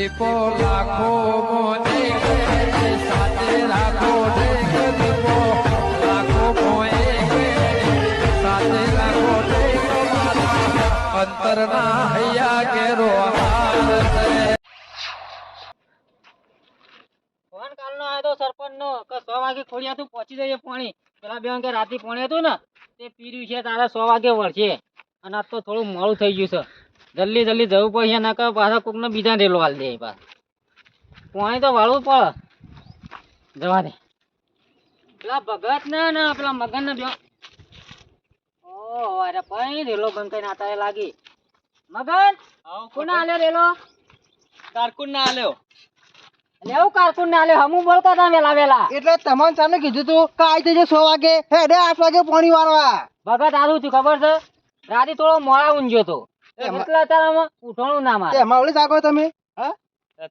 દીપો લાખો સાથે રાખો લાખો સાથે રાખો અંતરના હૈયા કેરો સરપંચનો, કે સો વાગે ખોડિયા તું પહોંચી જઈએ પાણી. પેલા બે કે રાતે પાણી હતું ને, તે પીર્યું છે, તારે સો વાગે વળશે. અને આજ તો થોડું મોડું થઈ ગયું છે. જલ્દી જલ્દી જવું પડશે નકર પાછા કોકને બીજા રેલો હાલ દે પાછ. પાણી તો વાળવું પડે. જવા દે. પેલા ભગત ને ને પેલા મગન ને બે. ઓહો અરે ભાઈ રેલો બંધ કરીને આતા લાગી. મગન કોને આલ્યો રેલો? કારકુન ના આલ્યો. લેવું કારકુન ના આલ્યો? હમું બોલતા હતા વેલા વેલા. એટલે તમને સામે કીધું તું કે આવી જજે સો વાગે. હેડે આઠ વાગે પાણી વાળવા. ભગત આવું થયું ખબર છે? રાતે થોડો મોડા ઊંઘ્યો તો. એટલે અત્યારે ઉઠાણું ના મારે? એમાં ઓલી જાગો તમે? હા?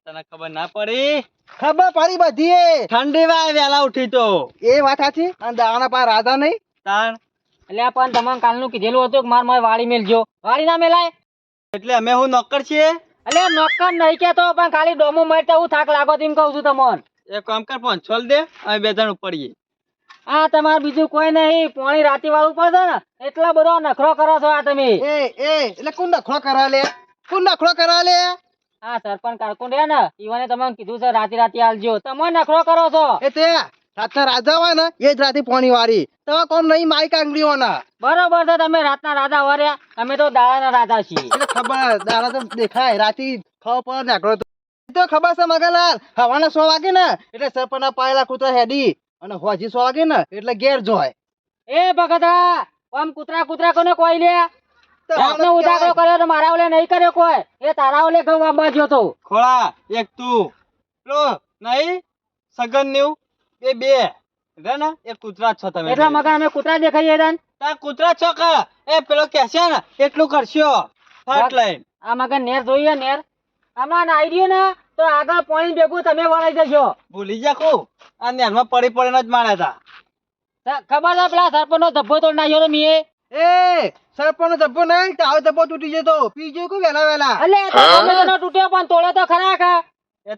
તને ખબર ના પડી? ખબર પડી બધી ઠંડી વાય વેલા ઉઠી તો. એ વાત સાચી? અને દાવાના પા રાધા નહીં? તાણ. એટલે પણ તમને કાલનું કીધેલું હતું કે માર મારે વાડી મેલજો. વાડી ના મેલાય? એટલે અમે હું નોકર છીએ? એટલે નોકર નહીં કેતો પણ ખાલી ડોમો મારતા હું થાક લાગો તેમ કહું છું તમને. એક કામ કર પહોંચોલ દે અમે બે જણ ઉપડીએ આ તમારે બીજું કોઈ નહીં. પાણી રાતે વાળું પડશે ને એટલા બધો નખરો કરો છો આ તમે. એ એ એટલે કોણ નખરો કરા લે? કોણ નખરો કરા લે? આ સરપંચ કારકુન રહ્યા ને ઈવાને તમને કીધું છે રાતે રાતે આલજો તમે નખરો કરો છો. એ તે રાતના રાજા હોય ને એ જ રાતે પોણી વાળી. તમે કોમ નહીં માઈ કાંગડીઓના. બરોબર છે તમે રાતના રાજા વર્યા અમે તો દાડાના રાજા છીએ. એટલે ખબર દાડા તો દેખાય. રાતે ખબર પર નખરો તો. તો ખબર છે મગનલાલ. હવાના સો વાગે ને એટલે સરપંચના પાયેલા કૂતરા હેડી. અને હોજી સો વાગે ને એટલે ઘેર જોય એ ભગતા આમ કૂતરા કૂતરા કોને કોઈ લે? તો રાતનો હમણાં કર્યો તો મારા ઓલે નહીં કર્યો કોઈ. એ તારા ઓલે ઘઉં આંબા જ્યો તો. ખોળા એક તું. લો નહીં સગન ન્યુ એ બે. રે ને એ કૂતરા છો તમે એટલા મગા અમે કૂતરા દેખાઈએ તન તા કૂતરા છો કે? એ પેલો કહેશે ને એટલું કરશો. ફાટ લઈને આ મગા નેર જોઈએ નેર. હમણાં નાઈ રહ્યું ને તો આગળ પાણી ભેગું તમે વળાઈ જશો. ભૂલી જાખો આ નેરમાં પડી પડીને જ માર્યા હતા ખબર છે પેલા સરપંચ નો ધબ્બો તોડ નાખ્યો મીએ? એ સરપંચ ધબ્બો નહીં તાવ ધબ્બો તૂટી જતો. પી કે વેલા વેલા એટલે એ તો ગમે તેનો તૂટ્યો પણ તોડે તો ખરા ખા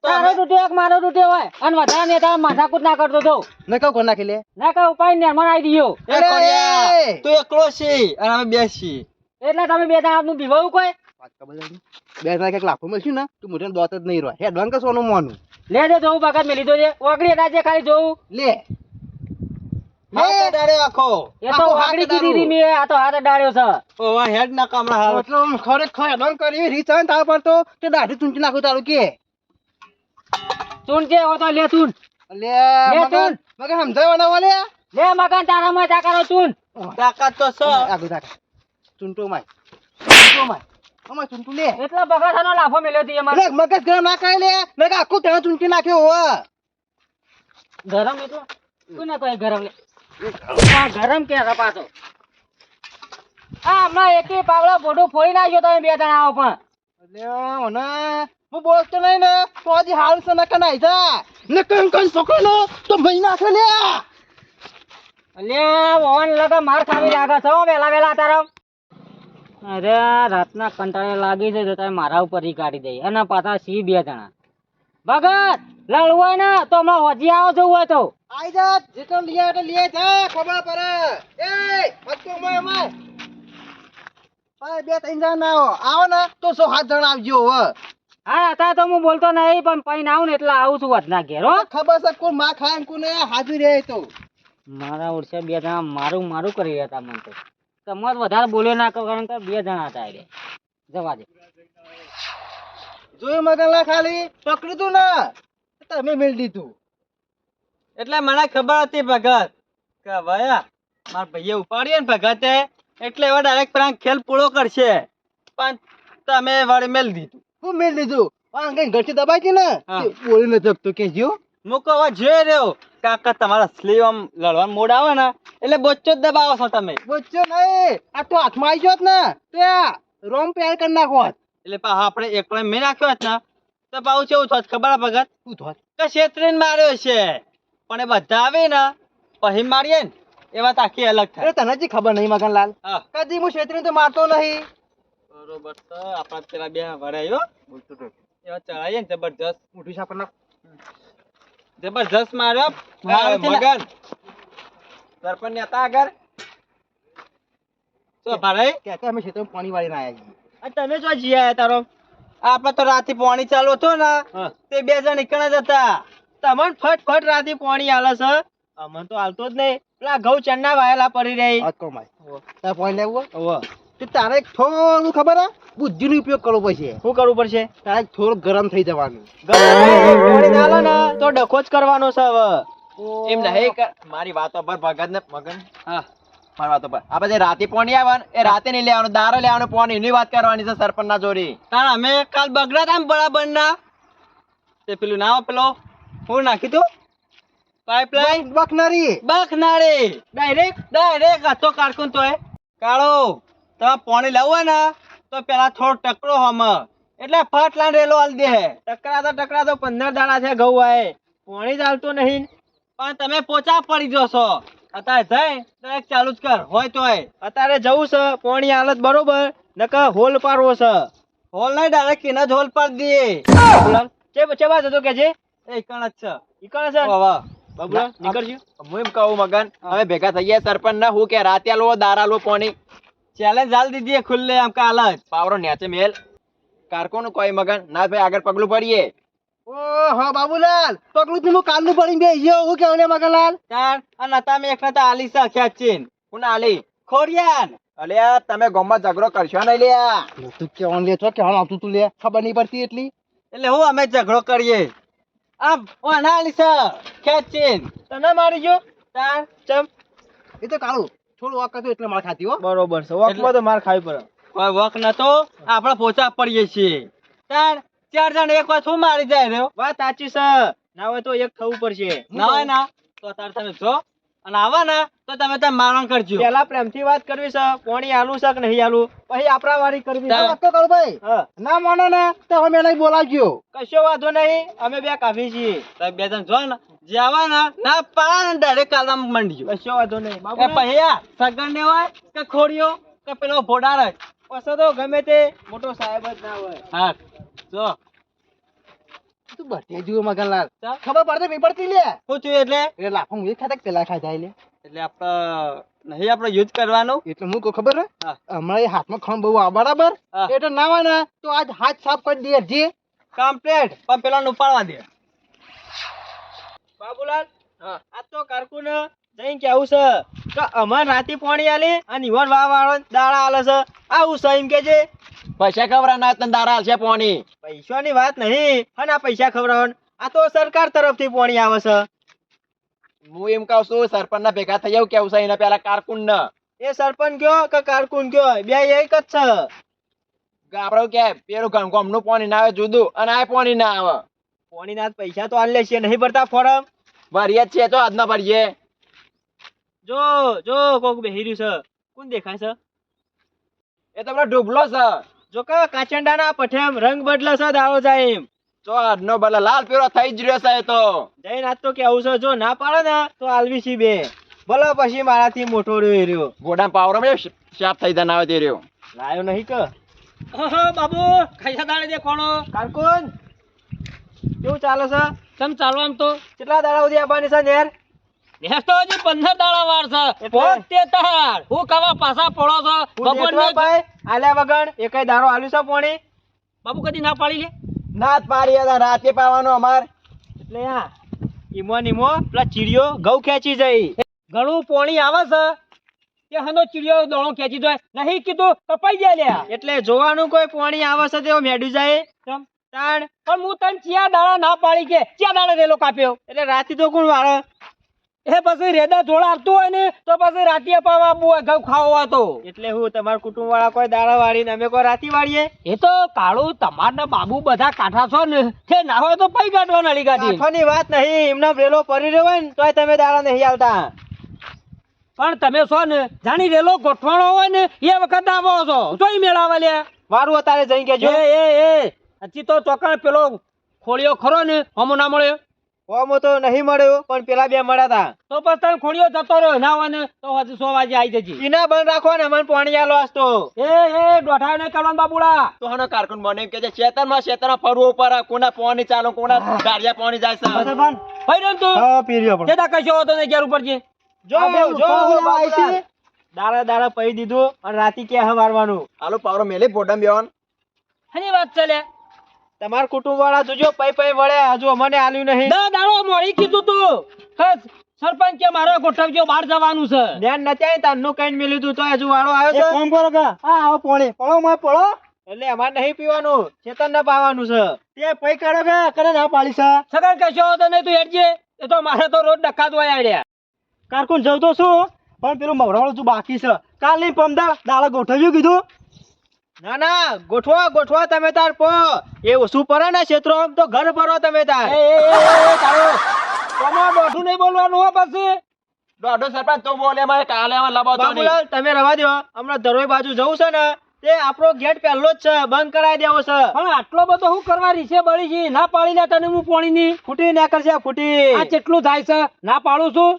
તારો તૂટ્યો મારો તૂટ્યો હોય? અને વધારે નેતા માથાકૂટ ના કરતો તો. ને કહું કોણ નાખી લે. ના કે ઉપાય નેરમાં આવી ગયો એ તું એકલો છી અને અમે બે છીએ એટલે તમે બે દાડા નું પીવાયું કોઈ? બે હજાર કંઈક લાખો મળશું ને તું મોટા દોત જ નહીં રહે હેડવાન કે સોનું મોનું? લે દે જોવું ભગત મેં લીધો છે ઓગળી રાજે ખાલી જોવું લે. દાઢી ચૂંટી નાખું તારું કે? ચૂન તો લે ચૂન. લે લે મગન તું. મગન સમજાય લે. મકાન તારા માં તાકારો ચૂન. તાકાત તો તાક ચૂંટો માય. ચૂંટો માય. અમાર ચૂંટુ લે. એટલા બગાસાનો લાફો મેલ્યો હતી અમાર. મગજ ગરમ ના કરે લે. મે કે આખું ત્યાં ચૂંટી નાખ્યો હો ગરમ એટલો કોને કોઈ ગરમ લે. આ ગરમ કે આ પાછો આ હમણાં એકે પાવડો બોડો ફોડી નાખ્યો તમે બે જણા આવો પણ. એટલે મને હું બોલતો નહીં ને તો હજી હાલ છે નકર નાઈ જા ને કઈ કઈ પકડો તો મહી નાખે લે. અલ્યા ઓન લગા માર ખાવી લાગે છો વેલા વેલા તારો. અરે રાતના કંટાળે લાગી છે તો તમે મારા ઉપર ઈ કાઢી દઈ અને પાછા સી બે જણા. ભગત લડવું હોય ને તો હમણાં હજી આવો જવું હોય તો. આઈ જા જેટલો લીયા એટલે લીએ જા ખબર પર. એ મત મય મય બે ત્રણ જણા ના આવો. આવો ને તો સો સાત જણા આવજો હવે હા અત્યારે તો હું બોલતો નહીં પણ પૈન આવું ને એટલે આવું છું વધના ઘેર હો. ખબર છે કોણમાં ખાય ને કોને હાજર રહે તો. મારા ઓળશે બે જણા મારું મારું કરી રહ્યા હતા મને તો. તમારે વધારે બોલ્યો ના કરો કારણ કે બે જણા હતા એટલે. જવા દે. જોયું મગનલા ખાલી? પકડ્યું તું ને? તમે મેળ દીધું. એટલે મને ખબર હતી ભગત કે ભયા મારા ભાઈએ ઉપાડીએ ને ભગતે એટલે એવા ડાયરેક્ટ પ્રાંક ખેલ પૂરો કરશે. પણ તમે વળી મેલ દીધું. હું મેળ દીધું? આ કઈ ઘરથી દબાઈ હતી ને? બોલી ન શકતો કે જો મૂકો હવે જોઈ રહ્યો? કાકા તમારા સ્લીવ આમ લડવા મોડ આવે ને એટલે બોચ્ચો જ દબાવો છો તમે. બચ્ચો નહીં આ તો હાથમાં આવી જોત ને ત્યાં રોમ પેર કરી નાખો એટલે પા આપણે એકલો મેં નાખ્યો હોત ને તો પાછું કેવું થોત ખબર ભગત? શું થોત કે શેત્રીન માર્યો છે. પણ એ બધા આવે ને પછી મારીએ ને એ વાત આખી અલગ થાય. અરે તને જી ખબર નહીં મગનલાલ. હા. કદી હું શેત્રીન તો મારતો નહીં. બરોબર તો આપણા પેલા બે વરાયો એવા ચડાઈએ ને જબરજસ્ત. મોટું સાપર ના જબરજસ્ત માર્યો મગન સરપંચ ને હતા આગળ. તો ભાઈ? કે કે અમે ખેતરમાં પાણી વાળી ના છીએ. તમે જો જીયા તારો. આપડે તો રાતે પાણી ચાલુ હતું ને. તે બે જણ નીકળ્યા જ હતા. તમને ફટ ફટ રાતે પાણી આલે છે. અમને તો હાલતો જ નહીં. પેલા ઘઉં ચન્ના વાયેલા પડી રહી. પાણી લેવું. તો તારે થોડું ખબર હે? બુદ્ધિનો ઉપયોગ કરવો પડશે. શું કરવું પડશે? તારે થોડું ગરમ થઈ જવાનું. ગરમ ના ને તો ડખો જ કરવાનો છે હવે. એમ નહીં મારી વાતો પર ભગત ને મગન હા મારી વાતો પર. આ બધે રાતે પોણી આવવાનું એ રાતે નહીં લેવાનું દારો લેવાનું પોણી. એની વાત કરવાની છે સરપંચ ના જોડી. તાણ અમે કાલ બગડા તા બરાબર ના તે પેલું ના પેલો? હું નાખી તું? પાઇપલાઇન? બખનારી બખનારી ડાયરેક્ટ ડાયરેક્ટ હતો કારકુન તો એ કાળો. તમે પાણી લેવું ને તો પેલા થોડો ટકરો હમ. એટલે ફટ લાન રેલો હાલ દે. ટકરા તો ટકરા તો પંદર દાડા છે ઘઉં વાય. પાણી ચાલતું નહીં. પણ તમે પોચા પડી જશો અત્યારે જઈ ડાયરેક્ટ ચાલુ જ કર. હોય તોય. અત્યારે જવું છે પાણી હાલત બરોબર. નકર હોલ પાડવો છે. હોલ નહીં ડાયરેક્ટ એના જ હોલ પાડ દે. ચે ચે વાત હતો કે છે? એ કણ જ છે. ઈકણ છે? વાહ બાબુલા નીકળજો. હું એમ કહું મગન હવે ભેગા થઈ ગયા સરપંચ ના હું કે રાતે લો દારા લો પાણી. ચેલેન્જ હાલ દીધી ખુલ્લે આમ કાલ જ. પાવરો નેચે મેલ. કારકોનું કોઈ મગન. ના ભાઈ આગળ પગલું પડીએ ઓહો બાબુલાલ. પગલું તું હું કાલનું પડી બે યો હું કેવને મગનલાલ? તાર અને તમે એક નતા આલી સા ખેચીન. હું આલી. ખોરિયાન. અલ્યા તમે ગામમાં ઝઘડો કરશો નહીં લ્યા તું કેવાનું લે છો કે આવતું તું લે? ખબર નહીં પડતી એટલી? એટલે હું અમે ઝઘડો કરીએ. આમ ઓના આલી છે ખેચીન. તને મારી ગયો? ચાર ચમ. એ તો કાળું. થોડું વાક હતું એટલે માર ખાતી હો. બરોબર છે. વોકમાં તો માર ખાવી પડે. કોઈ વોક ન તો આપણે પોચા પડીએ છીએ. તાર ચાર જણ એક વાર શું મારી જાય રહ્યો વાત સાચી છે. ના હોય તો એક થવું પડશે. ના હોય ના. તો તાર તમે જો. અને આવા ને તો તમે તમે મારણ કરજો. પેલા પ્રેમથી વાત કરવી છે કોણી આલું છે કે નહીં આલું? પછી આપણા વાળી કરવી વાત તો કરું ભાઈ. ના માનો ને તો અમે નહીં બોલાવજો. કશો વાંધો નહીં અમે બે કાફી છીએ. બે જણ જો ને જે આવા ને ના પાડા ને ડાયરેક્ટ કાલમાં કશો વાંધો નહીં પછી આ સગન ને હોય કે ખોડિયો કે પેલો ભોડાર? જ પછી તો ગમે તે મોટો સાહેબ જ ના હોય. હા જો. તું બટે જુઓ મગનલાલ ખબર પડતી નહીં પડતી લે. શું થયું એટલે? એટલે લાફો હું ખાતા પેલા ખાઈ જાય લે? એટલે આપણે નહીં આપણે યુઝ કરવાનો? એટલે હું કહું ખબર હમણાં એ હાથમાં ખણ બહુ આ બરાબર? એટલે ના હોય તો આજ હાથ સાફ કરી દે જે. કમ્પ્લેટ પણ પેલા ઉપાડવા દે. બાબુલાલ આ તો કારકુન જઈને કેવું છે? કે અમાર રાતી પાણી આલી અને ઇવન વાવ વાળો દાડા આલે છે. આવું છે એમ કે છે? પૈસા ખબર ના તને દારા છે પૈસા પૈસાની વાત નહીં અને આ પૈસા ખવડાવવાનું. આ તો સરકાર તરફથી પાણી આવે છે. હું એમ કહું છું સરપંચ ના ભેગા થઈ જાવ કેવું છે? એના પેલા કારકુન ને એ સરપંચ કયો કે કારકુન કયો બે એક જ છે. આપડે કે પેલું ગમનું પાણી ના આવે જુદું. અને આ પાણી ના આવે. પાણી ના પૈસા તો આલે છે નહીં ભરતા ફોરમ? ભરીએ જ છે તો આજ ના ભરીએ. જો જો કોક બેહી રહ્યું છે. કોણ દેખાય છે? એ તો પેલો ડૂબલો છે. જો કાચંડા કાચંડાના પઠેમ રંગ બદલા છે દાવો જાય એમ તો આજનો ભલે લાલ પીળો થઈ જ રહ્યો છે એ તો. જઈને આજ તો કેવું છે જો ના પાડે ને તો આલવી છી બે. ભલે પછી મારાથી મોટો રહ્યો રહ્યો. ઘોડા પાવરો માં શાપ થઈ જન આવે તે રહ્યો. લાયો નહીં કે. બાબુ ખાઈસા દાડે દે કોણો કારકુન કેવું ચાલે છે? તમ ચાલવાનું તો? કેટલા દાડા સુધી આવવાની છે નેર? નેસ તો હજી પંદર દાડા વાર છે? પોતે તાર. હું કવા પાસા પડો છો. હું બપોર ભાઈ આલ્યા વગર એકેય દારો આલ્યું છે પોણી? બાબુ કદી ના પાડી લે? ના જ પાડી હતા રાતે પાવાનો અમાર. એટલે આ ઈમો નીમો પેલા ચીડિયો ઘઉં ખેંચી જઈ. ઘણું પોણી આવે છે. કે હનો ચીડિયો દોણો ખેંચી દો નહીં કીધું કપાઈ જાય લ્યા. એટલે જોવાનું કોઈ પોણી આવે છે તેઓ મેડ્યું જાય? તાણ. પણ હું તને ચિયા દાડા ના પાડી કે. ચિયા દાડે રેલો કાપ્યો. એટલે રાતી તો કોણ વાળે? એ પછી રેડા થોડા હોય ને તો પછી રાતી પાવા આપવું હોય ઘઉં ખાવા તો. એટલે હું તમારા કુટુંબ વાળા કોઈ દાડા વાળીને અમે કોઈ રાતી વાળીએ? એ તો કાળું તમારના બાબુ બધા કાઠા છો ને તે ના હોય તો પૈ કાઢવા નળી કાઢી કાઠવાની વાત નહીં એમનો વેલો પડી રહ્યો હોય ને તોય તમે દાડા નહીં આવતા. પણ તમે છો ને જાણી રેલો ગોઠવાણો હોય ને એ વખત આવો છો. જોઈ મેળાવા લે. મારું અત્યારે જઈ કેજો એ એ હજી તો ચોકણ પેલો ખોળિયો ખરો ને હમો ના મળે ઓમો તો નહીં મળ્યો પણ પેલા બે મળ્યા હતા તો પછી તને ખોડિયો જતો રહ્યો ના હોય તો હજુ સો વાગે આવી જજી. ઈના બંધ રાખો ને મને પાણી આલો આજ તો. એ એ દોઠાવ નહીં કરવાનું બાબુડા. તો હનો કારકુન મને એમ કે છે ખેતરમાં ખેતરમાં ફરવું ઉપર કોના પાણી ચાલો કોના ધારિયા પાણી જાય છે? ભાઈ તું? હા પીર્યો પણ. કેતા કશો હતો ને ઘેર ઉપર છે જો જો. આઈ દાડા દાડા પહી દીધું અને રાતી કે હવારવાનું હાલો આલો પાવરો મેલે બોડમ બેવાન. હની વાત ચાલે? તમાર કુટુંબ વાળા જોજો પઈ પઈ વળે હજુ અમને આલ્યું નહીં. ના દાડો મોડી કીધું તું. કે સરપંચ કે મારો ગોઠવજો બહાર જવાનું છે. ધ્યાન નથી આવી તારનું કઈ મેલ્યું તું તો હજુ વાળો આવ્યો છે. કોમ કરો કા આ આવો પોણી. પડો માં પડો એટલે અમારે નહીં પીવાનું ચેતન ના પાવાનું છે. તે પૈ કાઢો કે કરે ના પાડી છે. સગન કશો તો નહીં તું હેડજે. એ તો મારે તો રોજ ડકાત હોય આડ્યા કારકુન જવ તો શું પણ પેલું મવરાવાળું તું બાકી છે. કાલ નહીં પમદાર દાડા ગોઠવ્યું કીધું. ના ના ગોઠવો ગોઠવો તમે તાર પો. એ ઓછું પડે ને ક્ષેત્રો તો ઘર ભરો તમે તાર. તમે દોઢું નહીં બોલવાનું હો પછી? દોઢો સરપંચ તો બોલે મારે કાલે આમાં લબાવતો નહીં. તમે રવા દો હમણાં ધરોઈ બાજુ જવું છે ને તે આપણો ગેટ પહેલો જ છે બંધ કરાવી દેવો છે. પણ આટલો બધો હું કરવા રીસે બળી છે? ના પાડી લે તને હું પોણી ની ફૂટી ના કરશે ફૂટી. આ કેટલું થાય છે? ના પાડું છું?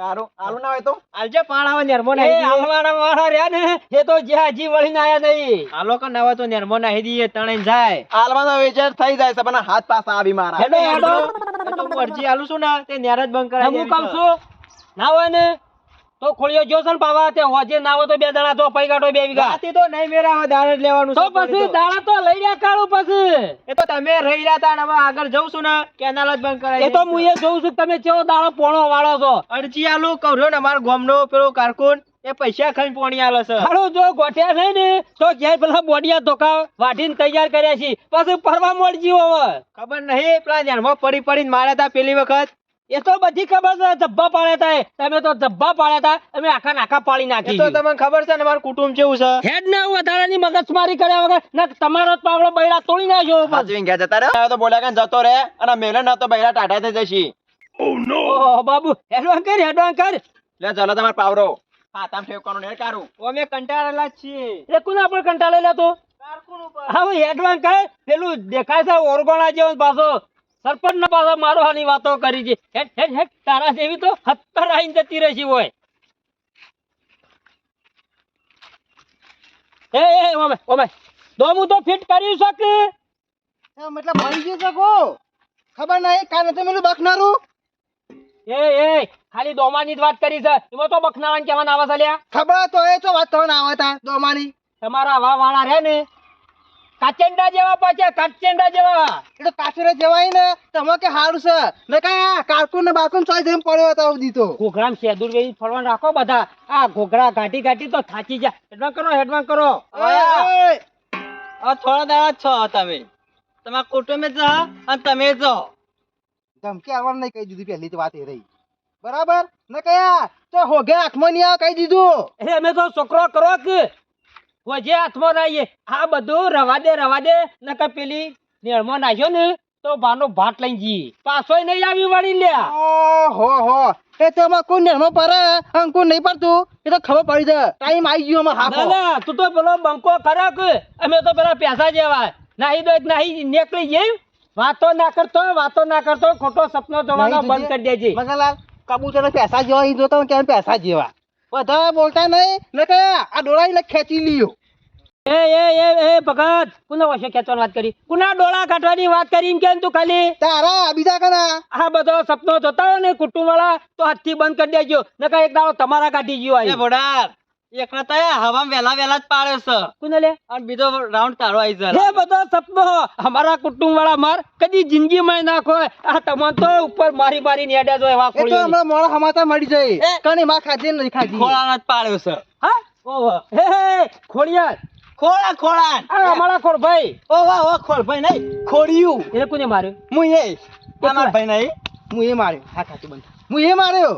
કારું આલું ના હોય તો? આલજે પાણ આવે નાહી દઈએ. આલવાના વાળા રહ્યા ને એ તો જે હજી વળીને આયા નહીં આલો કે ના હોય તો નેરમો નાહી દઈએ તણાઈ જાય. આલવાનો વિચાર થઈ જાય છે પણ હાથ પાસા આવી મારા. હેડો, હેડો. તો હું અરજી છું ને તે નેર જ બંધ કરાય હું કહું છું ના હોય ને તો ખોળિયો જો છે ને પાવા તે હોજે ના હોય તો બે દાણા તો પૈ કાઢો બે વીઘા. રાતે તો નહીં મેરા જ લેવાનું તો પછી દાણા તો લઈ રહ્યા કાઢું પછી. એ તો તમે રહી રહ્યા તા ને હવે આગળ જઉં છું ને કેનાલ જ બંધ કરાય એ તો હું એ જોઉં છું તમે કેવો દાણો પોણો વાળો છો. અરજી આલું કહ્યું ને અમારા ગામનો પેલો કારકુન એ પૈસા ખાઈને પોણી આલે છે. હાલો જો ગોઠ્યા નહીં ને તો ઘેર પેલા બોડિયા ધોકા વાટીને તૈયાર કર્યા છે. પછી પરવા મળજી હવે. ખબર નહીં પેલા ધ્યાનમાં પડી પડીને માર્યા હતા પેલી વખત. એ તો બધી ખબર છે ધબ્બા પાડ્યા હતા તમે તો ધબ્બા પાડ્યા હતા અમે આખા નાકા પાડી નાખી તો તમને ખબર છે ને મારું કુટુંબ કેવું છે. હેડ ના વધારાની મગજમારી કર્યા વગર ના તમારો જ પાવડો બૈરા તોડી નાખ્યો સાચવીને ગયા જતા રહ્યો તો બોલ્યા કે જતો રહે અને મેલે ન તો બૈરા ટાટા થઈ જશે. ઓહો બાબુ હેડવાન કર હેડવાન કર. લે ચાલો તમારે પાવડો. હા તમે ઠેકવાનું ને કારું અમે કંટાળેલા છીએ. એ કુના પર કંટાળેલા તો? હા હેડ હવે કર. પેલું દેખાય છે ઓરગોણા જેવો પાછો. સરપંચ ના પાછો મારો હાની વાતો કરી છે. તારા જેવી તો હત્તર આઈને જતી રહેશે હોય. એ એ ઓમે ઓમે દોમું તો ફિટ કરી છે કે? મતલબ મળી ગયું શકો ખબર નહીં કા નથી મેલું બખનારું. એ એ ખાલી દોમાની જ વાત કરી છે. એમાં તો બખનાવાન કહેવાના આવે છે લ્યા. ખબર તો એ તો વાત આવે તા દોમાની. તમારા આવા વાળા રહે ને. કાચેંડા જેવા પાછા કાચેંડા જેવા. એટલે તો કાચરે જવાય ને તમે કે હારું છે. ને કા કારકુન ને બારકુન ચોઈ જઈને પડ્યો હતો દીધો. ઘોઘરામ શેદુર વેઈ ફરવા રાખો બધા. આ ઘોઘરા ગાંઠી ગાંઠી તો થાકી જા હેડવાન કરો હેડવાન કરો. આ થોડા દાડા છો તમે. તમારા કુટુંબે જ અને તમે જ ધમકી આવવાનું નહીં કહી દીધી પહેલી વાત એ રહી. બરાબર? ને કયા તો હોગે હાથમાં નહીં આવે કહી દીધું. એ અમે તો છોકરો કરો કે વજે હાથમાં રહીએ આ બધું રવા દે રવા દે નકર પેલી નેળમાં નાખ્યો ને તો ભાનો ભાટ લઈ જઈએ. પાછોય નહીં આવી વળી લ્યા. ઓહો હો. એ તો અમાર કોઈ નિર્મળ પડે અંકુ નહીં પડતું. એ તો ખબર પડી જાય. ટાઈમ આવી ગયો ના હાફો. ના તું તો પેલો બંકો ખરાક અમે તો પેલા પૈસા જેવા. નાહી દો નાહી નીકળી જઈ વાતો ના કરતો વાતો ના કરતો ખોટો સપનો જોવાનો બંધ કરી દેજે. મગનલાલ કબૂતર પૈસા જેવા ઈ જોતા કેમ પૈસા જેવા. બધા બોલતા નહીં ને કે આ ડોળાઈને ખેંચી લ્યો. એ એ એ એ ભગત કુના વશે ખેંચવાની વાત કરી? કુના ડોળા કાઢવાની વાત કરી એમ કેમ તું ખાલી? તારા બીજા કના? આ બધો સપનો જોતા હોય ને કુટુંબ વાળા તો હાથથી બંધ કરી દેજો નકા એક દાડો તમારા કાઢી ગયો એ ભોડાર એકલા તયા હવામાં વેલા વેલા જ પાડ્યો છે. કુને લે અને બીજો રાઉન્ડ તારો આવી હે બધા સપનો અમારા કુટુંબ વાળા માર કદી જિંદગી માં નાખો આ તમને તો ઉપર મારી મારી નેડ્યા જો એવા એ તો ખોળીઓની. હમણાં મોડા હમાતા મળી જાય. કણી માં ખાધી ને ખાધી? ખોળાનો જ પાડ્યો છે. હા? ઓહો. હે હે ખોળિયા ખોળા ખોળા આ અમારા ખોડ ભાઈ ઓ વાહ ઓ ખોળ ભાઈ નહીં. ખોડિયું એને કોને માર્યો? હું એ. અમાર ભાઈ નહીં. હું એ માર્યો. હા ખાતું બંધ. હું એ માર્યો.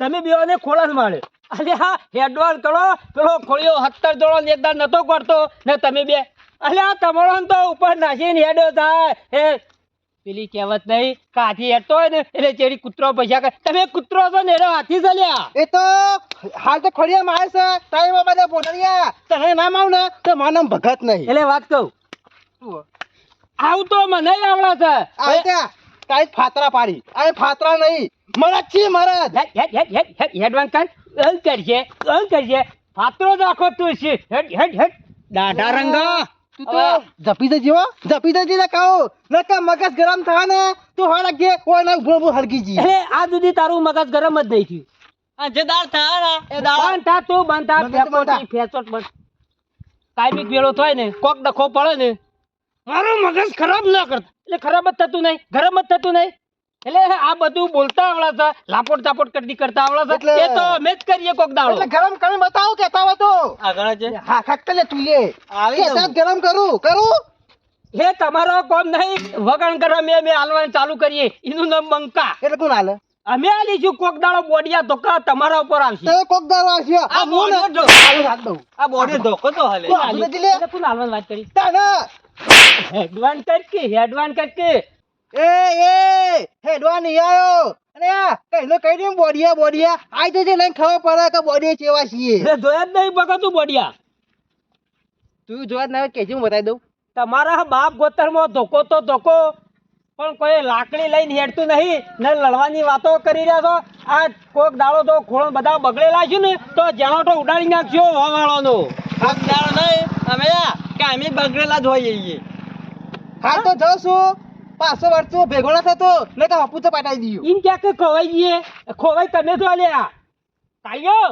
તમે બેવાને ખોળા જ માર્યો. અલે હા હેડવાન કરો પેલો ખોળિયો સત્તર જોડો ને નતો કરતો. ને તમે બે. અલે આ તમારો તો ઉપર નાસીને હેડો થાય હે પેલી કહેવત નહીં કાથી હેડતો હોય ને એટલે ચેડી કૂતરો પૈસા કરે. તમે કૂતરો છો ને એનો હાથી ચાલ્યા એ તો હાલ તો ખોડિયા મારે છે. ટાઈમ બધા પોટરિયા તને નામ આવ ને તો માનમ ભગત નહીં. એટલે વાત કહું. આવું તો મને આવડે છે. કાંઈ ફાતરા પાડી. આ ફાતરા નહીં. મરત છે મરદ હેડ હેડ હેડ હેડ હેડ હેડવાન કર અલ કરજે અલ કરજે. ફાતરો રાખો તું છે. હેડ હેડ હેડ. દાઢા રંગા. તું તો જપી દે હો જપી દે ને કહું. નકર મગજ ગરમ થાય ને તું હળગે ઓય ના ઊભો ઊભો હળગી જી. અરે આ સુધી તારું મગજ ગરમ જ નહીં થયું. આ જે દાળ થાય ના એ દાળ. બંધ થા તું બંધ થા થા, થા. ફેસોટ બંધ કાયમિક વેળો થાય ને કોક ડખો પડે ને મારું મગજ ખરાબ ના કરતા. એટલે ખરાબ જ થતું નહીં ગરમ જ થતું નહીં. એટલે આ બધું બોલતા આવડા છે લાપોટ તાપોટ કરતી કરતા આવડા છે. એ તો અમે જ કરીએ કોક દાડો. એટલે ગરમ કરીને બતાવો કેતા હોય તો. આગળ છે? હા ખટકે લે તું લે. આવી કે સાહેબ ગરમ કરું કરું? હે તમારો કોમ નહીં. વગણ કરવા મે મે હાલવાનું ચાલુ કરીએ. એનું નામ બંકા એટલે કોણ હાલે? અમે આલીશું કોક દાડો બોડિયા ધોકા તમારા ઉપર આવશે. તે કોક દાડો આવશે. આ હાથ દઉં આ બોડી ધોકો તો હાલે? એટલે કોણ હાલવાનું વાત કરી? તાને! હેડવાન કટકી હેડવાન કટકી એ એ હેડવાન નહીં આયો આ કઈનો કઈ દે બોડિયા બોડિયા. આઈ જજે લઈને ખબર પડે કે બોડિયા ચેવા છીએ. એટલે જોયા જ નહીં બગતું બોડિયા. તું જોયા જ ના કેજે હું બતાવી દઉં. તમારા બાપ ગોતરમાં ધોકો તો ધોકો પણ કોઈ લાકડી લઈને હેડતું નહીં ને લડવાની વાતો કરી રહ્યા છો. આ કોક દાડો તો ખોળો બધા બગડેલા છે ને તો તો ઉડાડી નાખશો વાળાનો દાળ નહીં અમે કે અમે બગડેલા જ હોઈએ હાલ તો જાઉં છું. પાછો વર્ષો ભેગો ના થતો ને તો હપુ તો પાટાઈ દીધું ઈમ ક્યાં કે ખોવાઈ ગઈએ. ખોવાઈ તમે તો આલ્યા કાયો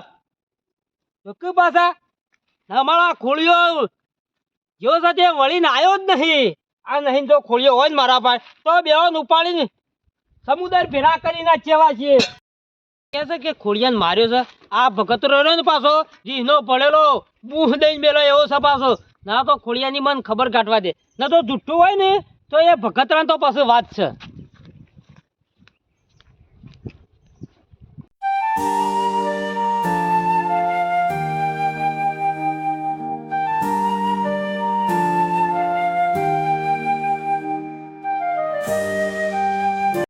જોકે પાછા. અમારા ખોળિયો જો સાથે વળીને આવ્યો જ નહીં. આ નહીં જો ખોળિયો હોય ને મારા પાસે. તો બેવાન ઉપાડીને સમુદાય ભેરા કરીને ચેવા છીએ. કે છે કે ખોળિયાને માર્યો છે. આ ભગત રહ્યો ને પાછો જીહનો ભળેલો બૂહ દઈને બેલો એવો છે પાછો. ના તો ખોડિયાની મન ખબર કાઢવા દે. ના તો જુઠ્ઠું હોય ને, તો એ ભગતરાન તો પાછું વાત છે.